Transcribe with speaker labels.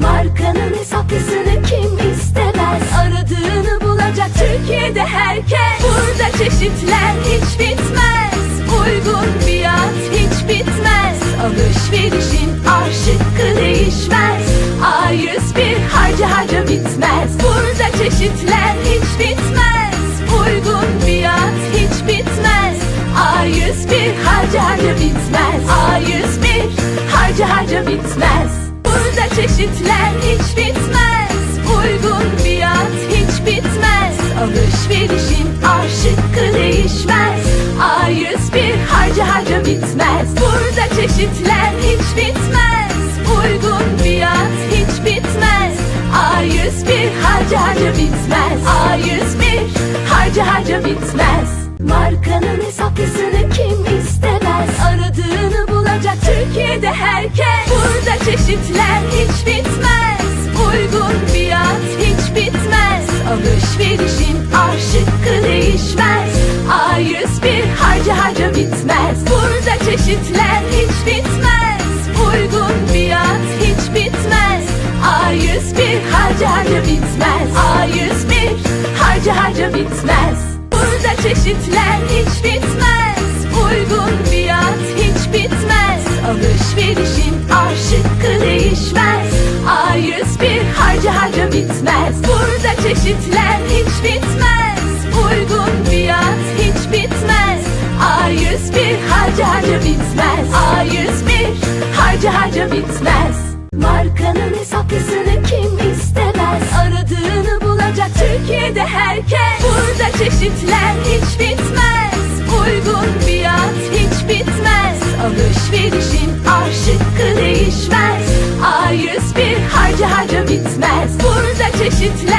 Speaker 1: Markanın hesaplısını kim istemez? Aradığını bulacak Türkiye'de herkes. Burada çeşitler hiç bitmez. Uygun fiyat hiç bitmez. Alışverişin aşıkkı değişmez. A101 harca harca bitmez. Burada çeşitler hiç bitmez. Uygun fiyat hiç bitmez. A101 harca harca bitmez. A101 harca harca bitmez Çeşitler hiç bitmez Uygun fiyat hiç bitmez. Alışverişin aşıkkı değişmez. A101 harca harca bitmez. Burada çeşitler hiç bitmez Uygun fiyat hiç bitmez. A101 harca harca bitmez. A101 harca harca bitmez Bulacak Türkiye'de herkes. Burada çeşitler hiç bitmez. Uygun fiyat hiç bitmez. Alışverişin aşıkkı değişmez. A101 harca harca bitmez. Burada çeşitler hiç bitmez. Uygun fiyat hiç bitmez. A101 harca harca bitmez. A101 harca harca bitmez. Burada çeşitler hiç bitmez harca bitmez. A101 harca harca bitmez. Markanın hesaplısını kim istemez? Aradığını bulacak Türkiye'de herkes. Burada çeşitler hiç bitmez. Uygun fiyat hiç bitmez. Alışverişin aşıkkı değişmez. A101 harca harca bitmez. Burada çeşitler